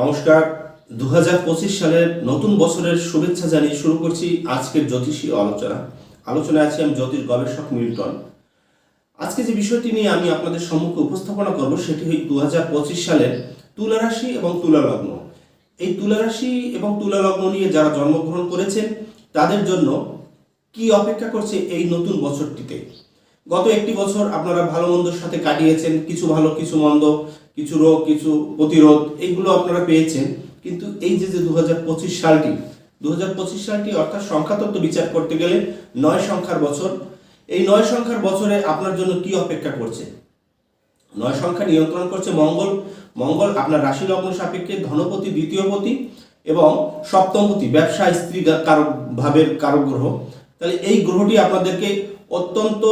নমস্কার। দু হাজার পঁচিশ সালের নতুন বছরের শুভেচ্ছা জানিয়ে শুরু করছি আজকের জ্যোতিষী আলোচনা। আলোচনায় আছি আমি জ্যোতিষ গবেষক মিল্টন। আজকে যে বিষয়টি নিয়ে আমি আপনাদের সম্মুখে উপস্থাপনা করব সেটি হই দু সালের তুলা রাশি এবং তুলা লগ্ন। এই তুলা রাশি এবং তুলা লগ্ন নিয়ে যারা জন্মগ্রহণ করেছেন, তাদের জন্য কি অপেক্ষা করছে এই নতুন বছরটিতে? গত একটি বছর আপনারা ভালো মন্দর সাথে কাটিয়েছেন, কিছু ভালো, কিছু মন্দ। কিছু রোগ, কিছু প্রতিরোধ, এইগুলো আপনারা পেয়েছেন। কিন্তু এই যে যে দুহাজার পঁচিশ সালটি, দুহাজার পঁচিশ সালটি অর্থাৎ সংখ্যাতত্ত্ব বিচার করতে গেলে নয় সংখ্যার বছর। এই নয় সংখ্যার বছরে আপনার জন্য কি অপেক্ষা করছে? নয় সংখ্যা নিয়ন্ত্রণ করছে মঙ্গল। মঙ্গল আপনার রাশি লগ্ন সাপেক্ষে ধনপতি, দ্বিতীয়পতি এবং সপ্তমপতি, ব্যবসা, স্ত্রী, কারক, ভাবের কারক গ্রহ। তাহলে এই গ্রহটি আপনাদেরকে অত্যন্ত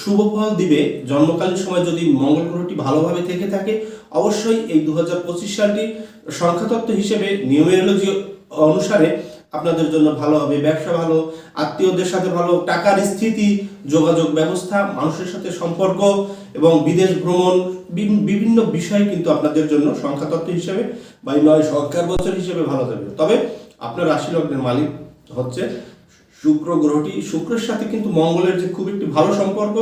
শুভ ফল দিবে। জন্মকালীন সময় যদি মঙ্গল গ্রহটি ভালোভাবে থেকে থাকে, অবশ্যই এই দু হাজার পঁচিশ সালটি সংখ্যাতত্ত্ব হিসেবে নিউমেরোলজি অনুসারে আপনাদের জন্য ভালো হবে। ব্যবসা ভালো, আত্মীয়দের সাথে ভালো, টাকার স্থিতি, যোগাযোগ ব্যবস্থা, মানুষের সাথে সম্পর্ক এবং বিদেশ ভ্রমণ বিভিন্ন বিষয় কিন্তু আপনাদের জন্য সংখ্যাতত্ত্ব হিসেবে বা নয় সংখ্যার বছর হিসেবে ভালো যাবে তবে আপনার রাশি লগ্নের মালিক হচ্ছে শুক্র গ্রহটি, শুক্রের সাথে কিন্তু মঙ্গলের যে খুব একটি ভালো সম্পর্ক,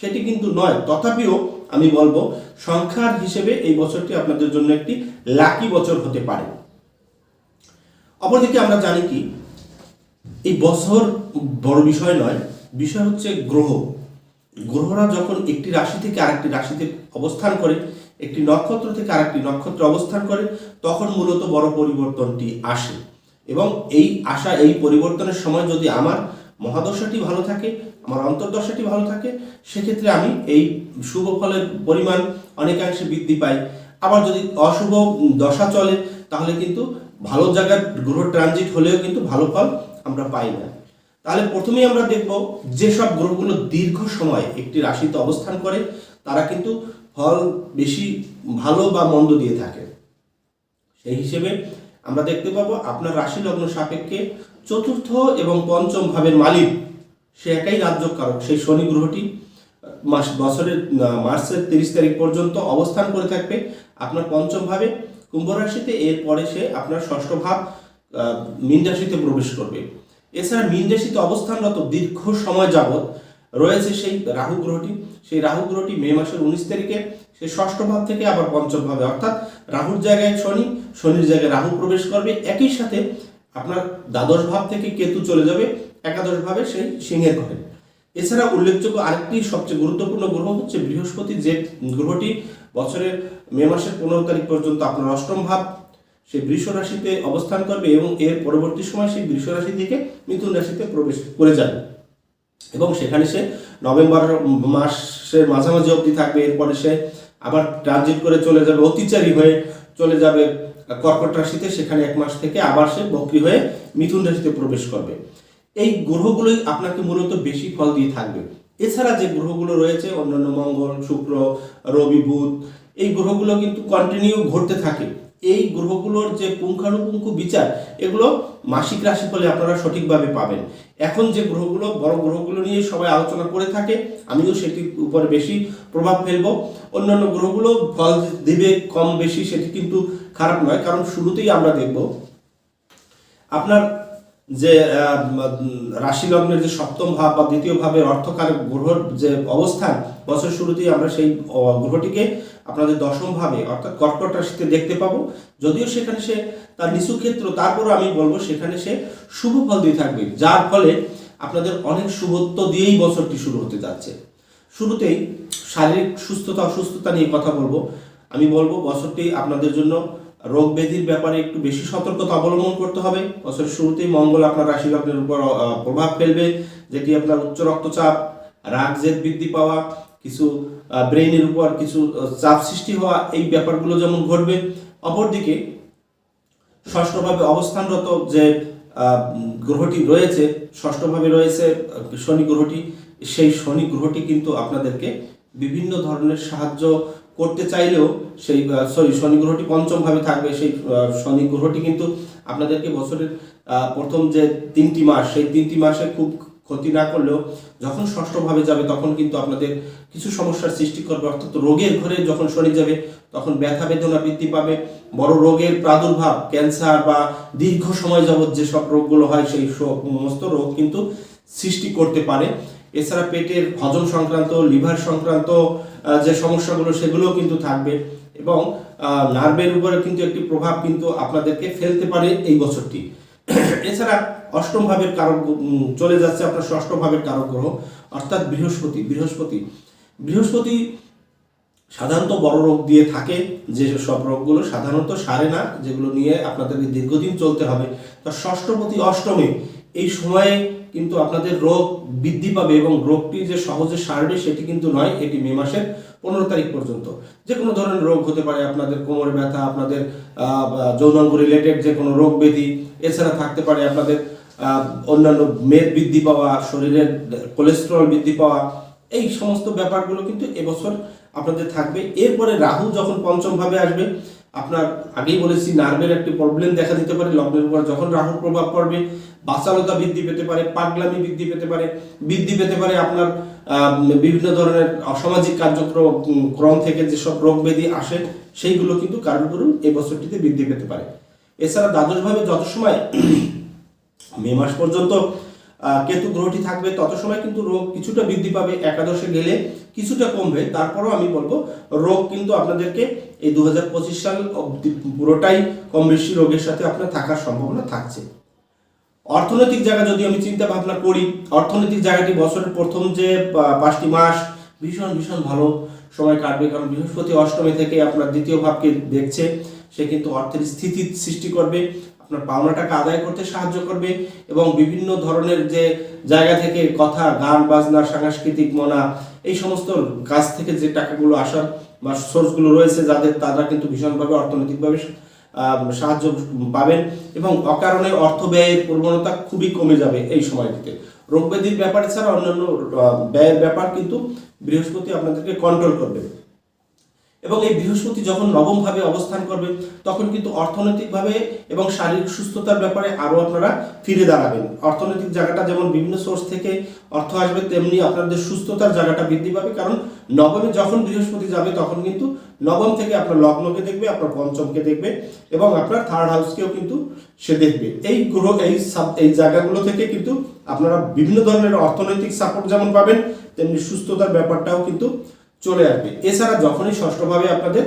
সেটি কিন্তু নয়। তথাপিও আমি বলব, সংখ্যার হিসেবে এই বছরটি আপনাদের জন্য একটি লাকি বছর হতে পারে। অপরদিকে আমরা জানি কি, এই বছর বড় বিষয় নয়, বিষয় হচ্ছে গ্রহ। গ্রহরা যখন একটি রাশি থেকে আরেকটি রাশিতে অবস্থান করে, একটি নক্ষত্র থেকে আরেকটি নক্ষত্রে অবস্থান করে, তখন মূলত বড় পরিবর্তনটি আসে। এবং এই আশা, এই পরিবর্তনের সময় যদি আমার মহাদশাটি ভালো থাকে, আমার অন্তর্দশাটি ভালো থাকে, সেক্ষেত্রে আমি এই শুভ ফলের পরিমাণ অনেকাংশে বৃদ্ধি পাই। আবার যদি অশুভ দশা চলে, তাহলে কিন্তু ভালো জায়গার গ্রহ ট্রানজিট হলেও কিন্তু ভালো ফল আমরা পাই না। তাহলে প্রথমেই আমরা দেখব যেসব গ্রহগুলো দীর্ঘ সময় একটি রাশিতে অবস্থান করে, তারা কিন্তু ফল বেশি ভালো বা মন্দ দিয়ে থাকে। সেই হিসেবে আমরা দেখতে পাবো আপনার রাশি লগ্ন সাপেক্ষে চতুর্থ এবং পঞ্চম ভাবের মালিক। সে একাই রাজ্যকারক সেই শনি গ্রহটি মাস, বছরের মার্চের তিরিশ তারিখ পর্যন্ত অবস্থান করে থাকবে আপনার পঞ্চম ভাবে। কুম্ভ রাশিতে এরপরে সে আপনার ষষ্ঠ ভাব মীন রাশিতে প্রবেশ করবে। এছাড়া মীন রাশিতে অবস্থানরত দীর্ঘ সময় যাবৎ রয়েছে সেই রাহু গ্রহটি। সেই রাহু গ্রহটি মে মাসের উনিশ তারিখে, সে ষষ্ঠ ভাব থেকে আবার পঞ্চম ভাবে। অর্থাৎ রাহুর জায়গায় শনি, শনির জায়গায় রাহু প্রবেশ করবে। একই সাথে আপনার দ্বাদশ ভাব থেকে কেতু চলে যাবে। একাদশ ভাবে সেই সিংহের ঘরে। এছাড়া উল্লেখযোগ্য আরেকটি সবচেয়ে গুরুত্বপূর্ণ গ্রহ হচ্ছে বৃহস্পতি, যে গ্রহটি বছরের মে মাসের পনেরো তারিখ পর্যন্ত আপনার অষ্টম ভাব, সে বৃষ রাশিতে অবস্থান করবে এবং এর পরবর্তী সময় সেই বৃষ রাশি থেকে মিথুন রাশিতে প্রবেশ করে যাবে। এবং সেখানে সে নভেম্বর মাসের মাঝামাঝি অবধি থাকবে, এরপরে সে আবার ট্রানজিট করে চলে যাবে, অতিচারী হয়ে চলে যাবে কর্কট রাশিতে। সেখানে এক মাস থেকে আবার সে বক্রী হয়ে মিথুন রাশিতে প্রবেশ করবে। এই গ্রহগুলোই আপনাকে মূলত বেশি ফল দিয়ে থাকবে। এছাড়া যে গ্রহগুলো রয়েছে, অন্যান্য মঙ্গল, শুক্র, রবি, বুধ, এই গ্রহগুলো কিন্তু কন্টিনিউ ঘটতে থাকে। এই গ্রহগুলোর যে পুঙ্খানুপুঙ্খ বিচার, এগুলো মাসিক রাশিফলে আপনারা সঠিকভাবে পাবেন। এখন যে গ্রহগুলো, বড় গ্রহগুলো নিয়ে সবাই আলোচনা করে থাকে, আমিও সেটির উপরে বেশি প্রভাব ফেলব। অন্যান্য গ্রহগুলো ফল দেবে কম বেশি, সেটি কিন্তু খারাপ নয়, কারণ শুরুতেই আমরা দেখব। আপনার যে রাশি লগ্নের যে সপ্তম ভাব বা দ্বিতীয় ভাবের অর্থকারক গ্রহর যে অবস্থান, বছর শুরুতেই আমরা সেই গ্রহটিকে আপনাদের দশম ভাবে, অর্থাৎ কর্কট রাশিতে দেখতে পাবো। যদিও সেখানে সে তার নিচু ক্ষেত্র, তারপরও আমি বলব সেখানে সে শুভ ফল দিয়ে থাকবে, যার ফলে আপনাদের অনেক শুভত্ব দিয়েই বছরটি শুরু হতে যাচ্ছে। শুরুতেই শারীরিক সুস্থতা, অসুস্থতা নিয়ে কথা বলব। আমি বলব বছরটি আপনাদের জন্য রোগ ব্যাধির ব্যাপারে একটু বেশি সতর্কতা অবলম্বন করতে হবে। বছরের শুরুতেই মঙ্গল আপনার রাশি লগ্নের উপর প্রভাব ফেলবে, যেটি আপনার উচ্চ রক্তচাপ, রাগ, জেদ বৃদ্ধি পাওয়া, কিছু ব্রেইনের উপর কিছু চাপ সৃষ্টি হওয়া, এই ব্যাপারগুলো যেমন ঘটবে। অপরদিকে, ষষ্ঠভাবে অবস্থানরত যে গ্রহটি রয়েছে, ষষ্ঠভাবে রয়েছে শনি গ্রহটি, সেই শনি গ্রহটি কিন্তু আপনাদেরকে বিভিন্ন ধরনের সাহায্য করতে চাইলেও সেই সরি শনি গ্রহটি পঞ্চম ভাবে থাকবে। সেই শনি গ্রহটি কিন্তু আপনাদেরকে বছরের প্রথম যে তিনটি মাস, সেই তিনটি মাসে খুব ক্ষতি না করলেও যখন ষষ্ঠভাবে যাবে তখন কিন্তু আপনাদের কিছু সমস্যার সৃষ্টি করবে। অর্থাৎ রোগের ঘরে যখন শনি যাবে, তখন ব্যথা বেদনা বৃদ্ধি পাবে, বড় রোগের প্রাদুর্ভাব, ক্যান্সার বা দীর্ঘ সময় যাবত যেসব রোগগুলো হয়, সেই সমস্ত রোগ কিন্তু সৃষ্টি করতে পারে। এছাড়া পেটের হজম সংক্রান্ত, লিভার সংক্রান্ত যে সমস্যাগুলো সেগুলোও কিন্তু থাকবে এবং নার্ভের উপরে কিন্তু একটি প্রভাব কিন্তু আপনাদেরকে ফেলতে পারে এই বছরটি। এছাড়া অষ্টম ভাবের কারক চলে যাচ্ছে আপনার ষষ্ঠ ভাবের কারক গ্রহ, অর্থাৎ বৃহস্পতি বৃহস্পতি। বৃহস্পতি সাধারণত বড় রোগ দিয়ে থাকে, যে সব রোগগুলো সাধারণত সারে না, যেগুলো নিয়ে আপনাদেরকে দীর্ঘদিন চলতে হবে। তা ষষ্ঠপতি অষ্টমে এই সময়ে কিন্তু আপনাদের রোগ বৃদ্ধি পাবে এবং রোগটি যে সহজে সারবে সেটি কিন্তু নয়, এটি মে মাসের পনেরো তারিখ পর্যন্ত। যে কোনো ধরনের রোগ হতে পারে, আপনাদের কোমরে ব্যথা, আপনাদের যৌনাঙ্গ রিলেটেড যে কোনো রোগ ব্যাধি, এছাড়া থাকতে পারে আপনাদের অন্যান্য মেদ বৃদ্ধি পাওয়া, শরীরের কোলেস্টেরল বৃদ্ধি পাওয়া, এই সমস্ত ব্যাপারগুলো কিন্তু এবছর আপনাদের থাকবে। এরপরে রাহু যখন পঞ্চম ভাবে আসবে আপনার আগেই বলেছি, নার্ভের একটি প্রবলেম দেখা দিতে পারে, লগ্নের উপর যখন রাহুর প্রভাব পড়বে, বাচালতা বৃদ্ধি পেতে পারে, পাগলামি বৃদ্ধি পেতে পারে, বৃদ্ধি পেতে পারে আপনার বিভিন্ন ধরনের অসামাজিক কার্যক্রম ক্রম থেকে যেসব রোগ ব্যাধি আসে, সেইগুলো কিন্তু কারোর করুন এই বছরটিতে বৃদ্ধি পেতে পারে। এছাড়া দ্বাদশভাবে যত সময় মে মাস পর্যন্ত কেতু গ্রহটি থাকবে, তত সময় কিন্তু রোগ কিছুটা বৃদ্ধি পাবে। একাদশে গেলে কিছুটা কমবে, তারপরও আমি বলব রোগ কিন্তু আপনাদেরকে এই দু হাজার পঁচিশ সাল অবধি পুরোটাই কম বেশি রোগের সাথে আপনার থাকার সম্ভাবনা থাকছে। অর্থনৈতিক জায়গা যদি আমি চিন্তা ভাবনা করি, অর্থনৈতিক জায়গাটি বছরের প্রথম যে পাঁচটি মাস ভীষণ ভীষণ ভালো সময় কাটবে, কারণ বৃহস্পতি অষ্টমী থেকে আপনার দ্বিতীয় ভাবকে দেখছে, সে কিন্তু অর্থের স্থিতি সৃষ্টি করবে। আপনার পাওনা টাকা আদায় করতে সাহায্য করবে এবং বিভিন্ন ধরনের যে জায়গা থেকে কথা, গান, বাজনা, সাংস্কৃতিক মনা, এই সমস্ত কাজ থেকে যে টাকাগুলো আসার বা সোর্সগুলো রয়েছে যাদের, তারা কিন্তু ভীষণভাবে অর্থনৈতিকভাবে সাহায্য পাবেন এবং অকারণে অর্থ ব্যয়ের প্রবণতা খুবই কমে যাবে এই সময়টিতে। রোগ ব্যাধির ব্যাপার ছাড়া অন্যান্য ব্যয়ের ব্যাপার কিন্তু বৃহস্পতি আপনাদেরকে কন্ট্রোল করবে। এবং এই বৃহস্পতি যখন নবম ভাবে অবস্থান করবে তখন কিন্তু অর্থনৈতিকভাবে এবং শারীরিক সুস্থতার ব্যাপারে আরও আপনারা ফিরে দাঁড়াবেন। অর্থনৈতিক জায়গাটা যেমন বিভিন্ন সোর্স থেকে অর্থ আসবে, তেমনি আপনাদের সুস্থতার জায়গাটা বৃদ্ধি পাবে। কারণ নবমে যখন বৃহস্পতি যাবে, তখন কিন্তু নবম থেকে আপনার লগ্নকে দেখবে, আপনার পঞ্চমকে দেখবে এবং আপনার থার্ড হাউসকেও কিন্তু সে দেখবে। এই গ্রহ, এই এই জায়গাগুলো থেকে কিন্তু আপনারা বিভিন্ন ধরনের অর্থনৈতিক সাপোর্ট যেমন পাবেন, তেমনি সুস্থতার ব্যাপারটাও কিন্তু চলে আসবে। এছাড়া যখনই ষষ্ঠভাবে আপনাদের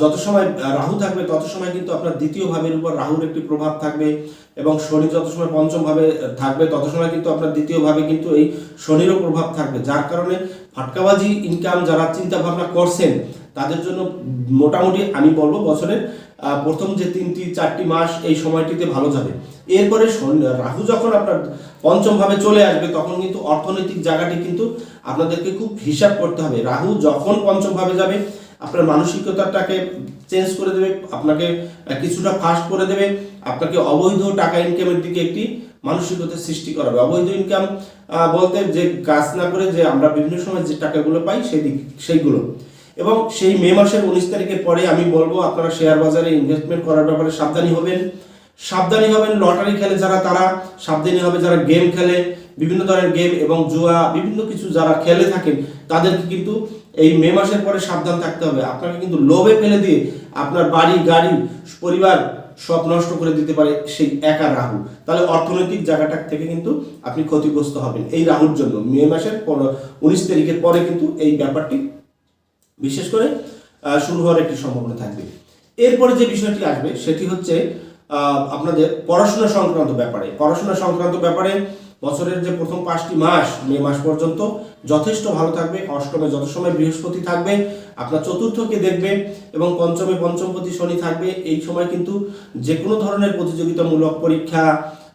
যত সময় রাহু থাকবে, তত সময় কিন্তু আপনার দ্বিতীয় ভাবের উপর রাহুর একটি প্রভাব থাকবে এবং শনি যত সময় পঞ্চম ভাবে থাকবে, তত সময় কিন্তু আপনার দ্বিতীয় ভাবে কিন্তু এই শনিরও প্রভাব থাকবে। যার কারণে ফাটকাবাজি ইনকাম যারা চিন্তা ভাবনা করছেন তাদের জন্য মোটামুটি আমি বলব বছরের প্রথম যে তিনটি, চারটি মাস এই সময়টিতে ভালো যাবে। এরপরে রাহু যখন আপনার পঞ্চম ভাবে চলে আসবে, তখন কিন্তু অর্থনৈতিক জায়গাটি কিন্তু আপনাদেরকে খুব হিসাব করতে হবে। রাহু যখন পঞ্চম ভাবে যাবে, আপনার মানসিকতাটাকে চেঞ্জ করে দেবে, আপনাকে কিছুটা ফাস্ট করে দেবে, আপনাকে অবৈধ টাকা ইনকামের দিকে একটি মানসিকতা সৃষ্টি করাবে। অবৈধ ইনকাম বলতে যে কাজ না করে যে আমরা বিভিন্ন সময় যে টাকাগুলো পাই সেই দিক সেইগুলো। এবং সেই মে মাসের উনিশ তারিখের পরে আমি বলব আপনারা শেয়ার বাজারে ইনভেস্টমেন্ট করার ব্যাপারে সাবধানী হবেন। সাবধানী হবেন লটারি খেলে যারা তারা সাবধানী হবে যারা গেম খেলে, বিভিন্ন ধরনের গেম এবং জুয়া, বিভিন্ন কিছু যারা খেলে থাকেন, তাদেরকে কিন্তু এই মে মাসের পরে সাবধান থাকতে হবে। আপনাকে কিন্তু লোভে ফেলে দিয়ে আপনার বাড়ি, গাড়ি, পরিবার সব নষ্ট করে দিতে পারে সেই একা রাহু তাহলে অর্থনৈতিক জায়গাটা থেকে কিন্তু আপনি ক্ষতিগ্রস্ত হবেন। এই রাহুর জন্য মে মাসের উনিশ তারিখের পরে কিন্তু এই ব্যাপারটি বিশেষ করে শুরু হওয়ার একটি সম্ভাবনা থাকবে। এরপরে যে বিষয়টি আসবে, সেটি হচ্ছে আপনাদের পড়াশোনা সংক্রান্ত ব্যাপারে। পড়াশোনা সংক্রান্ত ব্যাপারে বছরের যে প্রথম পাঁচটি মাস, মে মাস পর্যন্ত যথেষ্ট ভালো থাকবে। অষ্টমে যত সময় বৃহস্পতি থাকবে, আপনার চতুর্থকে দেখবে এবং পঞ্চমে পঞ্চমপতি শনি থাকবে। এই সময় কিন্তু যে কোনো ধরনের প্রতিযোগিতামূলক পরীক্ষা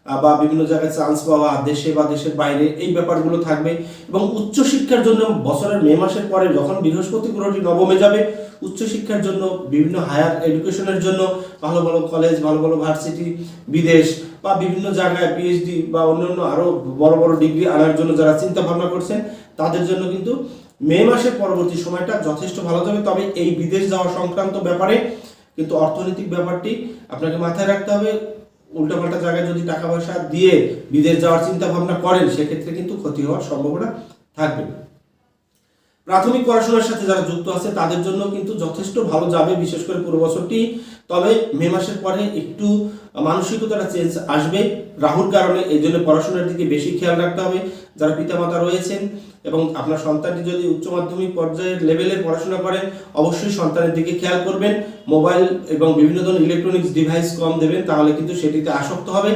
বা বিভিন্ন জায়গায় চান্স পাওয়া দেশে বা দেশের বাইরে এই ব্যাপারগুলো থাকবে। এবং উচ্চশিক্ষার জন্য বছরের মে মাসের পরে যখন বৃহস্পতি গ্রহটি নবমে যাবে, উচ্চশিক্ষার জন্য, বিভিন্ন হায়ার এডুকেশনের জন্য, ভালো ভালো কলেজ ভালো ভালো ভার্সিটি বিদেশ বা বিভিন্ন জায়গায় পিএইচডি বা অন্যান্য আরও বড় বড় ডিগ্রি আনার জন্য যারা চিন্তা ভাবনা করছেন, তাদের জন্য কিন্তু মে মাসের পরবর্তী সময়টা যথেষ্ট ভালো যাবে। তবে এই বিদেশ যাওয়া সংক্রান্ত ব্যাপারে কিন্তু অর্থনৈতিক ব্যাপারটি আপনাকে মাথায় রাখতে হবে। উল্টাপাল্টা জায়গায় যদি টাকা পয়সা দিয়ে বিদেশ যাওয়ার চিন্তা ভাবনা করেন, সেক্ষেত্রে কিন্তু ক্ষতি হওয়ার সম্ভাবনা থাকবে। প্রাথমিক পড়াশোনার সাথে যারা যুক্ত আছে, তাদের জন্য কিন্তু যথেষ্ট ভালো যাবে, বিশেষ করে পুরো বছরটি। তবে মে মাসের পরে একটু মানসিকতাটা চেঞ্জ আসবে। রাহুর কারণে এই জন্য পড়াশোনার দিকে বেশি খেয়াল রাখতে হবে। যারা পিতামাতা রয়েছেন এবং আপনার সন্তানটি যদি উচ্চ মাধ্যমিক পর্যায়ের লেভেলের পড়াশোনা করে অবশ্যই সন্তানের দিকে খেয়াল করবেন। মোবাইল এবং বিভিন্ন ধরনের ইলেকট্রনিক্স ডিভাইস কম দেবেন, তাহলে কিন্তু সেটিতে আসক্ত হবে।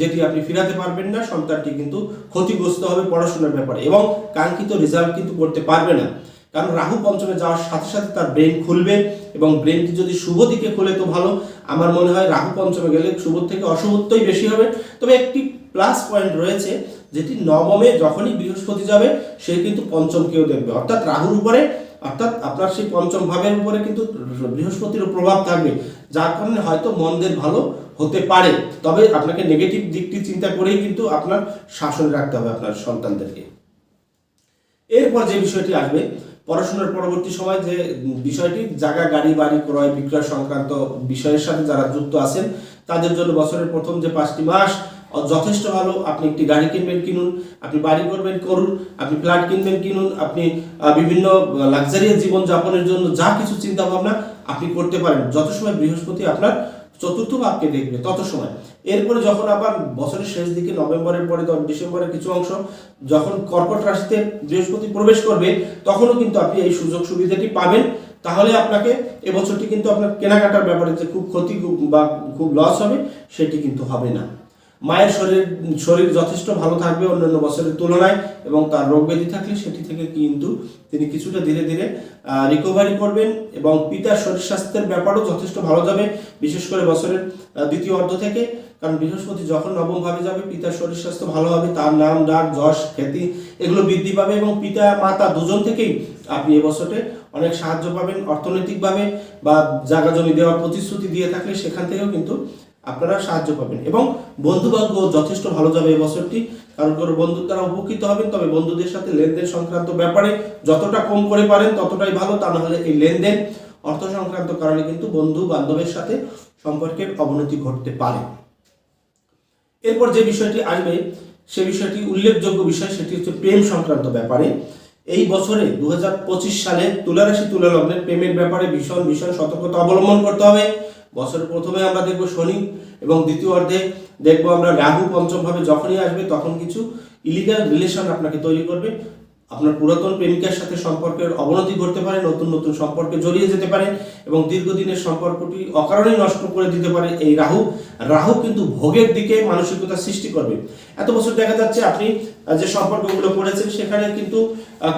যেটি আপনি ফিরাতে পারবেন না, সন্তানটি কিন্তু ক্ষতিগ্রস্ত হবে পড়াশোনার ব্যাপারে এবং কাঙ্ক্ষিত রেজাল্ট কিন্তু করতে পারবে না। কারণ রাহু পঞ্চমে যাওয়ার সাথে সাথে তার ব্রেন খুলবে এবং ব্রেনটি যদি শুভ দিকে খোলে তো ভালো। আমার মনে হয় রাহু পঞ্চমে গেলে শুভ থেকে অশুভত্বই বেশি হবে। তবে একটি প্লাস পয়েন্ট রয়েছে যেটি নবমে যখনই বৃহস্পতি যাবে, সে কিন্তু পঞ্চমকেও দেখবে। অর্থাৎ রাহুর উপরে, অর্থাৎ আপনার সেই পঞ্চম ভাবের উপরে কিন্তু বৃহস্পতিরও প্রভাব থাকবে, যার কারণে হয়তো মন্দের ভালো হতে পারে। তবে আপনাকে নেগেটিভ দিকটি চিন্তা করেই কিন্তু আপনার শাসন রাখতে হবে আপনার সন্তানদেরকে। এরপর যে বিষয়টি আসবে পড়াশোনার পরবর্তী সময় যে বিষয়টি, জায়গা, গাড়ি, বাড়ি, ক্রয়, বিক্রয় সংক্রান্ত বিষয়ের সাথে যারা যুক্ত আছেন, তাদের জন্য বছরের প্রথম যে পাঁচটি মাস যথেষ্ট ভালো। আপনি একটি গাড়ি কিনবেন, কিনুন। আপনি বাড়ি করবেন, করুন। আপনি ফ্ল্যাট কিনবেন, কিনুন। আপনি বিভিন্ন লাক্সারিয়াস জীবন যাপনের জন্য যা কিছু চিন্তা ভাবনা আপনি করতে পারেন। যত সময় বৃহস্পতি আপনার চতুর্থ ভাবকে দেখবে, তত সময়। এরপরে যখন আবার বছরের শেষ দিকে নভেম্বরের পরে ডিসেম্বরের কিছু অংশ যখন কর্কট রাশিতে বৃহস্পতি প্রবেশ করবে, তখনও কিন্তু আপনি এই সুযোগ সুবিধাটি পাবেন। তাহলে আপনাকে এবছরটি কিন্তু আপনার কেনাকাটার ব্যাপারে যে খুব ক্ষতি বা খুব লস হবে, সেটি কিন্তু হবে না। মায়ের শরীর শরীর যথেষ্ট ভালো থাকবে অন্যান্য বছরের তুলনায় এবং তার রোগ ব্যাধি থাকলে সেটি থেকে কিন্তু তিনি কিছুটা ধীরে ধীরে রিকভারি করবেন এবং পিতার শরীর স্বাস্থ্যের ব্যাপারও যথেষ্ট ভালো যাবে, বিশেষ করে বছরের দ্বিতীয় অর্ধ থেকে। কারণ বৃহস্পতি যখন নবম ভাবে যাবে, পিতার শরীর স্বাস্থ্য ভালো হবে, তার নাম, ডাক, যশ, খ্যাতি এগুলো বৃদ্ধি পাবে এবং পিতা, মাতা দুজন থেকেই আপনি এবছরে অনেক সাহায্য পাবেন অর্থনৈতিকভাবে বা জায়গা জমি দেওয়ার প্রতিশ্রুতি দিয়ে থাকলে সেখান থেকেও কিন্তু আপনারা সাহায্য পাবেন। এবং বন্ধুভাগ্য যথেষ্ট ভালো যাবে এবছরটি বছরটি কারণ কারও বন্ধুর দ্বারা উপকৃত হবেন, তবে বন্ধুদের সাথে লেনদেন সংক্রান্ত ব্যাপারে যতটা কম করে পারেন ততটাই ভালো, তা নাহলে এই লেনদেন অর্থ সংক্রান্ত কারণে কিন্তু বন্ধু বান্ধবের সাথে সম্পর্কের অবনতি ঘটতে পারে। এরপর যে বিষয়টি আসবে, সে বিষয়টি উল্লেখযোগ্য বিষয়, সেটি হচ্ছে প্রেম সংক্রান্ত ব্যাপারে। এই বছরে দু হাজার পঁচিশ সালে তুলারাশি তুলা লগ্নের প্রেমের ব্যাপারে ভীষণ ভীষণ সতর্কতা অবলম্বন করতে হবে। বছরের প্রথমে আমরা দেখব শনি এবং দ্বিতীয় অর্ধে দেখব আমরা রাহু পঞ্চমভাবে যখনই আসবে, তখন কিছু ইলিগাল রিলেশন আপনাকে তৈরি করবে। আপনার পুরাতন প্রেমিকার সাথে সম্পর্কের অবনতি ঘটতে পারে, নতুন নতুন সম্পর্কে জড়িয়ে যেতে পারে এবং দীর্ঘদিনের সম্পর্কটি অকারণেই নষ্ট করে দিতে পারে এই রাহু। রাহু কিন্তু ভোগের দিকে মানসিকতা সৃষ্টি করবে। এত বছর দেখা যাচ্ছে আপনি যে সম্পর্কগুলো করেছেন, সেখানে কিন্তু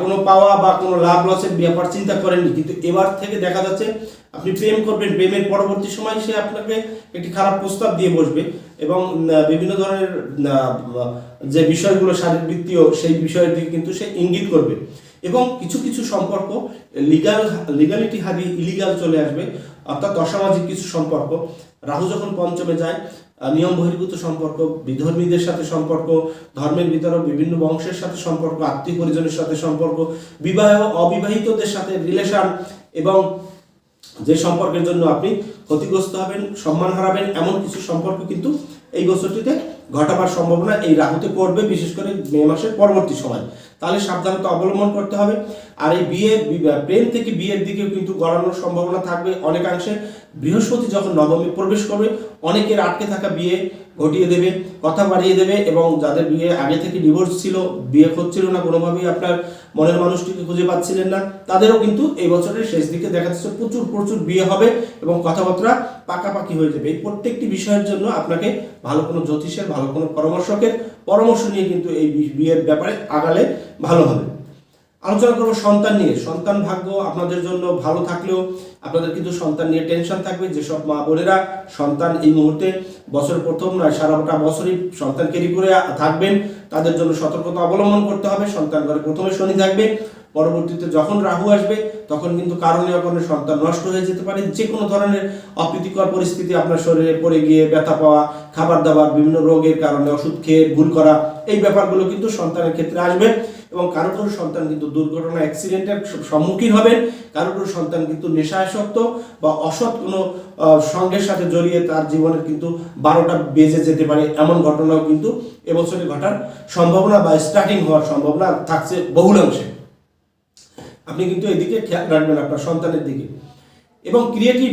কোনো পাওয়া বা কোনো লাভ লসের ব্যাপার চিন্তা করেননি। কিন্তু এবার থেকে দেখা যাচ্ছে আপনি প্রেম করবেন, প্রেমের পরবর্তী সময় সে আপনাকে একটি খারাপ প্রস্তাব দিয়ে বসবে এবং বিভিন্ন ধরনের যে বিষয়গুলো শারীরবৃত্তীয় সেই বিষয়ের দিকে কিন্তু সে ইঙ্গিত করবে। এবং কিছু কিছু সম্পর্ক লিগাল লিগালিটি হারিয়ে ইলিগাল চলে আসবে, অর্থাৎ অসামাজিক কিছু সম্পর্ক। রাহু যখন পঞ্চমে যায় নিয়ম বহির্ভূত সম্পর্ক, বিধর্মীদের সাথে সম্পর্ক, ধর্মের ভিতরে বিভিন্ন বংশের সাথে সম্পর্ক, আত্মীয় পরিজনের সাথে সম্পর্ক বিবাহ অবিবাহিতদের সাথে রিলেশন এবং যে সম্পর্কের জন্য আপনি ক্ষতিগ্রস্ত হবেন, সম্মান হারাবেন, এমন কিছু সম্পর্ক কিন্তু এই বছরটিতে ঘটাবার সম্ভাবনা এই রাহুতে পড়বে, বিশেষ করে মে মাসের পরবর্তী সময়। তাহলে সাবধানতা অবলম্বন করতে হবে। আর এই বিয়ে, প্রেম থেকে বিয়ের দিকেও কিন্তু গড়ানোর সম্ভাবনা থাকবে অনেকাংশে। বৃহস্পতি যখন নবমে প্রবেশ করবে, অনেকের আটকে থাকা বিয়ে ঘটিয়ে দেবে, কথা বাড়িয়ে দেবে এবং যাদের বিয়ে আগে থেকে ডিভোর্স ছিল, বিয়ে হচ্ছিল না কোনোভাবেই আপনার মনের মানুষটিকে খুঁজে পাচ্ছিলেন না, তাদেরও কিন্তু এই বছরের শেষ দিকে দেখা যাচ্ছে প্রচুর প্রচুর বিয়ে হবে এবং কথাবার্তা পাকাপাকি হয়ে যাবে। এই প্রত্যেকটি বিষয়ের জন্য আপনাকে ভালো কোনো জ্যোতিষের, ভালো কোনো পরামর্শকের পরামর্শ নিয়ে কিন্তু এই বিয়ের ব্যাপারে আগালে ভালো হবে। আলোচনা করব সন্তান নিয়ে। সন্তান ভাগ্য আপনাদের জন্য ভালো থাকলেও আপনাদের কিন্তু সন্তান নিয়ে টেনশন থাকবে। যেসব মা বোনেরা সন্তান এই মুহূর্তে বছর প্রথম নয়, সারা গোটা বছরই সন্তান ক্যারি করে থাকবেন, তাদের জন্য সতর্কতা অবলম্বন করতে হবে। সন্তান ঘরে প্রথমে শনি থাকবে। পরবর্তীতে যখন রাহু আসবে, তখন কিন্তু কারণে অকারণে সন্তান নষ্ট হয়ে যেতে পারে। যে কোনো ধরনের অপ্রীতিকর পরিস্থিতি আপনার শরীরে পড়ে গিয়ে ব্যথা পাওয়া খাবার দাবার বিভিন্ন রোগের কারণে ওষুধ খেয়ে, ভুল করা, এই ব্যাপারগুলো কিন্তু সন্তানের ক্ষেত্রে আসবে এবং কারও কারও সন্তান কিন্তু দুর্ঘটনা অ্যাক্সিডেন্টের সম্মুখীন হবেন। কারও কারও সন্তান কিন্তু নেশাসক্ত বা অসৎ কোনো সঙ্গের সাথে জড়িয়ে তার জীবনের কিন্তু বারোটা বেজে যেতে পারে, এমন ঘটনাও কিন্তু এবছরে ঘটার সম্ভাবনা বা স্টার্টিং হওয়ার সম্ভাবনা থাকছে বহুলাংশে। আপনি কিন্তু এদিকে খেয়াল রাখবেন আপনার সন্তানের দিকে। এবং ক্রিয়েটিভ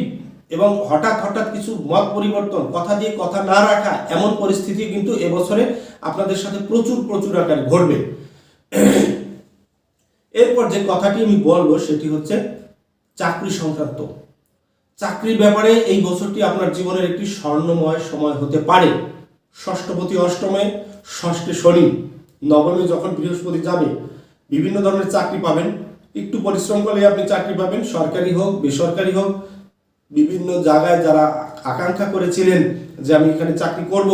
এবং হঠাৎ হঠাৎ কিছু মত পরিবর্তন, কথা দিয়ে কথা না রাখা, এমন পরিস্থিতি কিন্তু এবছরে আপনাদের সাথে প্রচুর প্রচুর আকারে ঘটবে। এরপর যে কথাটি আমি বলব সেটি হচ্ছে চাকরি সংক্রান্ত। চাকরির ব্যাপারে এই বছরটি আপনার জীবনের একটি স্বর্ণময় সময় হতে পারে। ষষ্ঠপতি অষ্টমে, ষষ্ঠে শনি, নবমে যখন বৃহস্পতি যাবে, বিভিন্ন ধরনের চাকরি পাবেন। একটু পরিশ্রম করলে আপনি চাকরি পাবেন, সরকারি হোক, বেসরকারি হোক। বিভিন্ন জায়গায় যারা আকাঙ্ক্ষা করেছিলেন যে আমি এখানে চাকরি করব,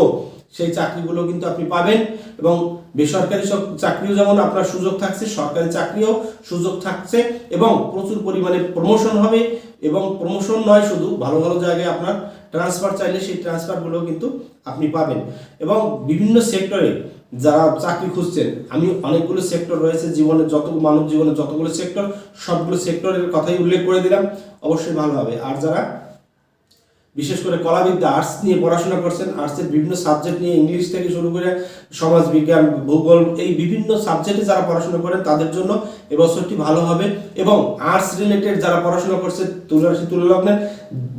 সেই চাকরিগুলো কিন্তু আপনি পাবেন। এবং বেসরকারি সব চাকরিও যেমন আপনার সুযোগ থাকছে, সরকারি চাকরিও সুযোগ থাকছে এবং প্রচুর পরিমাণে প্রমোশন হবে। এবং প্রমোশন নয় শুধু, ভালো ভালো জায়গায় আপনার ট্রান্সফার চাইলে সেই ট্রান্সফারগুলো কিন্তু আপনি পাবেন। এবং বিভিন্ন সেক্টরে যারা চাকরি খুঁজছেন, আমি অনেকগুলো সেক্টর রয়েছে জীবনে, যত মানব জীবনে যতগুলো সেক্টর সবগুলো সেক্টরের কথাই উল্লেখ করে দিলাম। অবশ্যই ভালো হবে। আর যারা বিশেষ করে কলাবিদ্যা আর্টস নিয়ে পড়াশোনা করছেন। আর্টসের বিভিন্ন সাবজেক্ট নিয়ে ইংলিশ থেকে শুরু করে সমাজ বিজ্ঞান, ভূগোল এই বিভিন্ন সাবজেক্টে যারা পড়াশোনা করেন, তাদের জন্য এবছরটি ভালো হবে। এবং আর্টস রিলেটেড যারা পড়াশোনা করছে তুলারাশি তুললগ্নের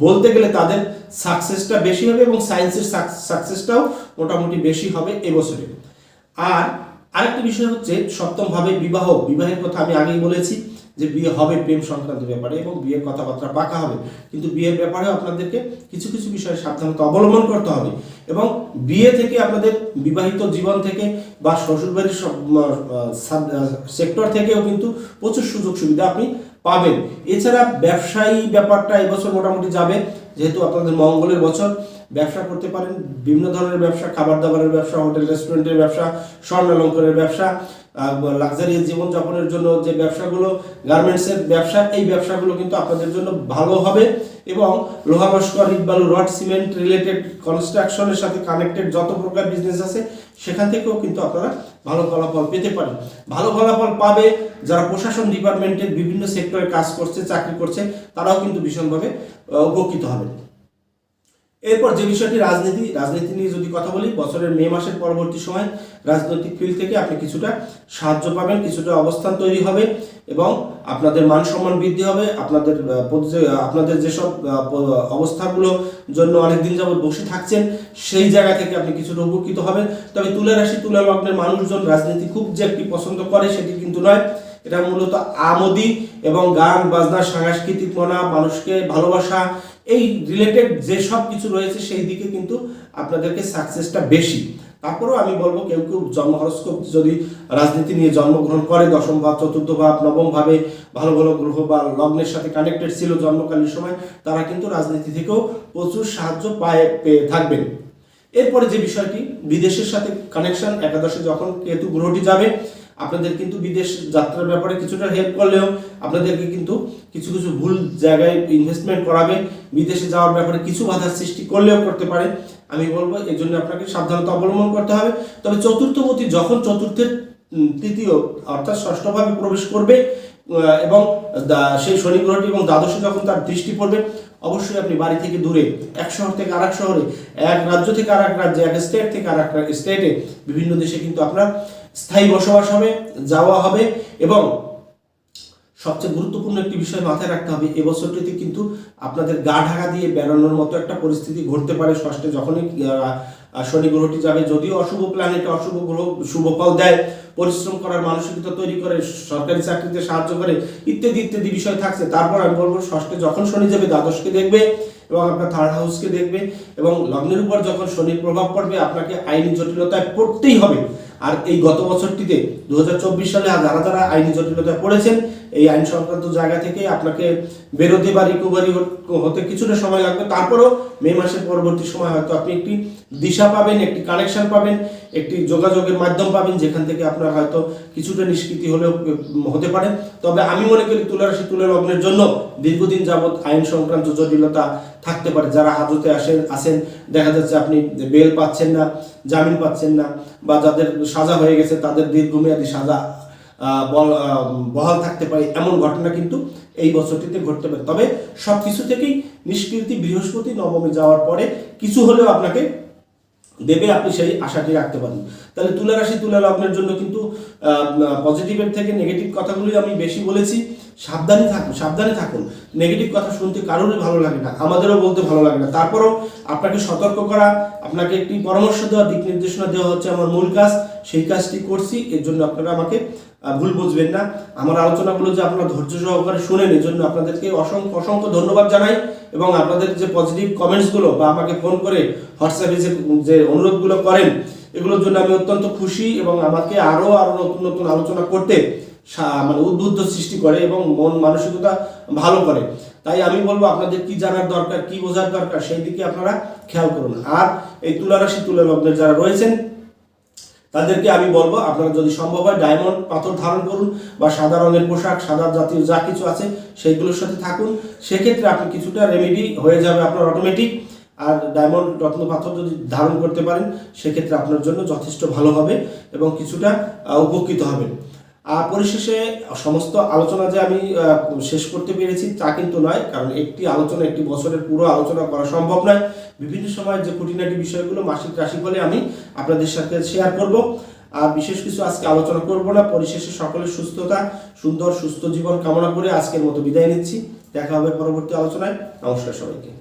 বলতে গেলে তাদের সাকসেসটা বেশি হবে এবং সায়েন্সের সাকসেসটাও মোটামুটি বেশি হবে এবছরে। আর আরেকটি বিষয় হচ্ছে সপ্তমভাবে বিবাহ। বিবাহের কথা আমি আগেই বলেছি। যে বিয়ে হবে প্রেম সংক্রান্ত ব্যাপারে এবং বিয়ের কথাবার্তা পাকা হবে। কিন্তু বিয়ের ব্যাপারেও আপনাদেরকে কিছু কিছু বিষয়ে সাবধানতা অবলম্বন করতে হবে এবং বিয়ে থেকে আপনাদের বিবাহিত জীবন থেকে বা শ্বশুরবাড়ির সেক্টর থেকেও কিন্তু প্রচুর সুযোগ সুবিধা আপনি পাবেন। এছাড়া ব্যবসায়ী ব্যাপারটা এবছর মোটামুটি যাবে, যেহেতু আপনাদের মঙ্গলের বছর। ব্যবসা করতে পারেন, বিভিন্ন ধরনের ব্যবসা খাবার দাবারের ব্যবসা, হোটেল, রেস্টুরেন্টের ব্যবসা, স্বর্ণালঙ্করের ব্যবসা লাক্সারিয়াস জীবনযাপনের জন্য যে ব্যবসাগুলো গার্মেন্টসের ব্যবসা, এই ব্যবসাগুলো কিন্তু আপনাদের জন্য ভালো হবে এবং লোহা ভাস্কর ইট বালু, রড, সিমেন্ট রিলেটেড কনস্ট্রাকশনের সাথে কানেক্টেড যত প্রকার বিজনেস আছে, সেখান থেকেও কিন্তু আপনারা ভালো ফলাফল পেতে পারেন। ভালো ফলাফল পাবে যারা প্রশাসন ডিপার্টমেন্টের বিভিন্ন সেক্টরে কাজ করছে, চাকরি করছে, তারাও কিন্তু ভীষণভাবে উপকৃত হবেন। এরপর যে বিষয়টি রাজনীতি রাজনীতি নিয়ে যদি কথা বলি, বছরের মে মাসের পরবর্তী সময় রাজনৈতিক ফিল্ড থেকে আপনি কিছুটা সাহায্য পাবেন, কিছুটা অবস্থান তৈরি হবে এবং আপনাদের মান সম্মান বৃদ্ধি হবে, আপনাদের আপনাদের যেসব অবস্থাগুলো জন্য অনেক দিন যাবত বসে থাকছেন, সেই জায়গা থেকে আপনি কিছুটা উপকৃত হবেন। তবে তুলা রাশি, তুলা লগ্নের মানুষজন রাজনীতি খুব যে একটি পছন্দ করে সেটি কিন্তু নয়। এটা মূলত আমোদি এবং গান, বাজনা, সাংস্কৃতিক মনা, মানুষকে ভালোবাসা এই রিলেটেড যে সব কিছু রয়েছে সেই দিকে কিন্তু আপনাদেরকে সাকসেসটা বেশি। তারপরেও আমি বলব কেউ কেউ জন্ম হরস্কোপ যদি রাজনীতি নিয়ে জন্মগ্রহণ করে, দশম ভাব চতুর্থ ভাব নবম ভাবে ভালো ভালো গ্রহ বা লগ্নের সাথে কানেক্টেড ছিল জন্মকালীন সময়, তারা কিন্তু রাজনীতি থেকেও প্রচুর সাহায্য পায়, পেয়ে থাকবেন। এরপরে যে বিষয়টি, বিদেশের সাথে কানেকশন একাদশে যখন কেতু গ্রহটি যাবে আপনাদের কিন্তু বিদেশ যাত্রার ব্যাপারে কিছুটা হেল্প করলেও আপনাদেরকে কিন্তু কিছু কিছু ভুল জায়গায় ইনভেস্টমেন্ট করাবে বিদেশে যাওয়ার ব্যাপারে কিছু বাধার সৃষ্টি করলেও করতে পারে আমি বলব এই জন্য আপনাকে সাবধানতা অবলম্বন করতে হবে। তবে চতুর্থপতি যখন চতুর্থের তৃতীয় অর্থাৎ ষষ্ঠভাবে প্রবেশ করবে এবং সেই শনি গ্রহটি এবং দ্বাদশে যখন তার দৃষ্টি পড়বে, অবশ্যই আপনি বাড়ি থেকে দূরে, এক শহর থেকে আরেক শহরে, এক রাজ্য থেকে আরেক রাজ্যে, এক স্টেট থেকে আরেক স্টেটে, বিভিন্ন দেশে কিন্তু আপনার স্থায়ী বসবাস হবে, যাওয়া হবে এবং সবচেয়ে গুরুত্বপূর্ণ একটি বিষয় মাথায় রাখতে হবে, এবছরটিতে কিন্তু আপনাদের গা ঢাকা দিয়ে বেড়ানোর মতো একটা পরিস্থিতি ঘটতে পারে ষষ্ঠে যখনই শনি গ্রহটি যাবে। যদিও অশুভ প্ল্যানেট অশুভ গ্রহ, শুভ ফল দেয়, পরিশ্রম করার মানসিকতা তৈরি করে, সরকারি চাকরিতে সাহায্য করে, ইত্যাদি ইত্যাদি বিষয় থাকছে। তারপর আমি বলব, ষষ্ঠে যখন শনি যাবে, দ্বাদশকে দেখবে এবং আপনার থার্ড হাউসকে দেখবে এবং লগ্নের উপর যখন শনির প্রভাব পড়বে, আপনাকে আইনি জটিলতায় পড়তেই হবে। আর এই গত বছরটিতে দু হাজার চব্বিশ সালে যারা যারা আইনি জটিলতায় পড়েছেন এই আইন সংক্রান্ত জায়গা থেকে আপনাকে বেরোতে বা রিকভারি হতে কিছুটা সময় লাগবে। তারপরেও মে মাসের পরবর্তী সময় হয়তো আপনি একটি দিশা পাবেন, একটি কানেকশন পাবেন, একটি যোগাযোগের মাধ্যম পাবেন, যেখান থেকে আপনার হয়তো কিছুটা নিষ্কৃতি হলেও হতে পারে। তবে আমি মনে করি তুলারাশি তুলা লগ্নের জন্য দীর্ঘদিন যাবৎ আইন সংক্রান্ত জটিলতা থাকতে পারে। যারা হাজতে আসেন আসেন, দেখা যাচ্ছে আপনি বেল পাচ্ছেন না, জামিন পাচ্ছেন না, বা যাদের সাজা হয়ে গেছে, তাদের দীর্ঘমেয়াদী সাজা বহাল থাকতে পারে এমন ঘটনা কিন্তু এই বছরটিতে ঘটতে পারে। তবে সব কিছু থেকেই নিষ্কৃতি বৃহস্পতি নবমে যাওয়ার পরে কিছু হলেও আপনাকে দেবে, আপনি সেই আশাটি রাখতে পারেন। তাহলে তুলা রাশি তুলা লগ্নের জন্য কিন্তু পজিটিভের থেকে নেগেটিভ কথাগুলি আমি বেশি বলেছি। সাবধানে থাকুন সাবধানে থাকুন। নেগেটিভ কথা শুনতে কারোরই ভালো লাগে না, আমাদেরও বলতে ভালো লাগে না। তারপরেও আপনাকে সতর্ক করা, আপনাকে একটি পরামর্শ দেওয়া, দিক নির্দেশনা দেওয়া হচ্ছে আমার মূল কাজ। সেই কাজটি করছি, এর জন্য আপনারা আমাকে ভুল বুঝবেন না। আমার আলোচনাগুলো যে আপনারা ধৈর্য সহকারে শুনেন, এর জন্য আপনাদেরকে অসংখ্য অসংখ্য ধন্যবাদ জানাই এবং আপনাদের যে পজিটিভ কমেন্টসগুলো বা আমাকে ফোন করে হোয়াটসঅ্যাপে যে যে অনুরোধগুলো করেন, এগুলোর জন্য আমি অত্যন্ত খুশি এবং আমাকে আরও আরও নতুন নতুন আলোচনা করতে মানে উদ্বুদ্ধ সৃষ্টি করে এবং মন মানসিকতা ভালো করে। তাই আমি বলব আপনাদের কি জানার দরকার, কি বোঝার দরকার, সেই দিকে আপনারা খেয়াল করুন। আর এই তুলারাশি তুলা লগ্নের যারা রয়েছেন, তাদেরকে আমি বলব, আপনারা যদি সম্ভব হয় ডায়মন্ড পাথর ধারণ করুন বা সাদা রঙের পোশাক, সাদা জাতীয় যা কিছু আছে সেইগুলোর সাথে থাকুন। সেক্ষেত্রে আপনি কিছুটা রেমেডি হয়ে যাবে আপনার অটোমেটিক আর ডায়মন্ড রত্ন পাথর যদি ধারণ করতে পারেন, সেক্ষেত্রে আপনার জন্য যথেষ্ট ভালো হবে এবং কিছুটা উপকৃত হবেন পরিশেষে সমস্ত আলোচনা যে আমি শেষ করতে পেরেছি তা কিন্তু নয়, কারণ একটি আলোচনা একটি বছরের পুরো আলোচনা করা সম্ভব নয়। বিভিন্ন সময় যে খুঁটিনাটি বিষয়গুলো, মাসিক রাশিফলে আমি আপনাদের সাথে শেয়ার করব। আর বিশেষ কিছু আজকে আলোচনা করব না, পরিশেষে সকলের সুস্থতা, সুন্দর, সুস্থ জীবন কামনা করে আজকের মতো বিদায় নিচ্ছি। দেখা হবে পরবর্তী আলোচনায়। নমস্কার সবাইকে।